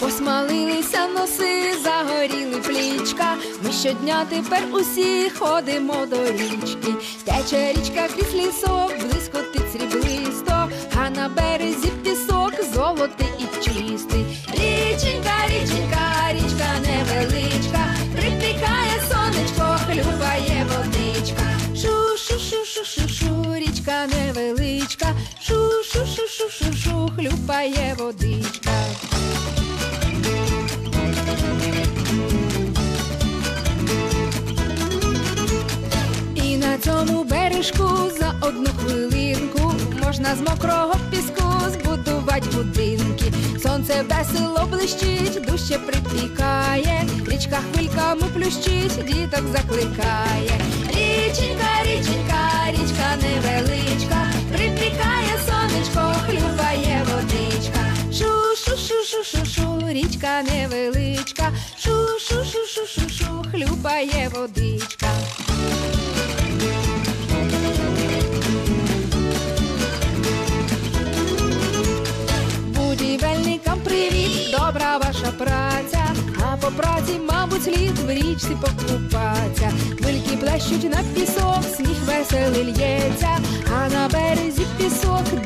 Посмалилися носи, загоріли плічка. Ми щодня тепер усі ходимо до річки. Тече річка крізь лісок, блискотить шу, шу, шу, шу, шу, річка невеличка, шу, шу, шу, шу, шу, шу, хлюпає водичка. І на цьому бережку за одну хвилинку можна з мокрого піску збудувати будинки. Сонце весело блищить, дужче припікає, річка хвильками плющить, діток закликає. Річка невеличка, шу, шу, шу, шу, шу, шу, хлюпає водичка. Будівельникам привіт, добра ваша праця, а по праці, мабуть, слід в річці покупатися. Хвильки плещуть на пісок, сніг веселий лється, а на березі пісок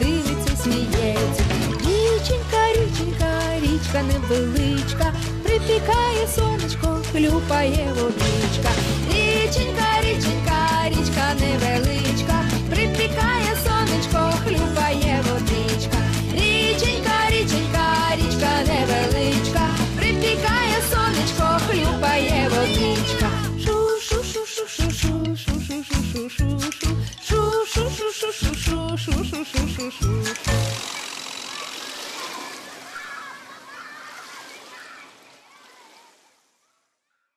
річка невеличка, припікає сонечко, хлюпає водичка. Річенька, річенька, річка невеличка, припікає сонечко, хлюпає водичка. Річенька, річенька, річка невеличка, припікає сонечко, хлюпає водичка. Шу, шу,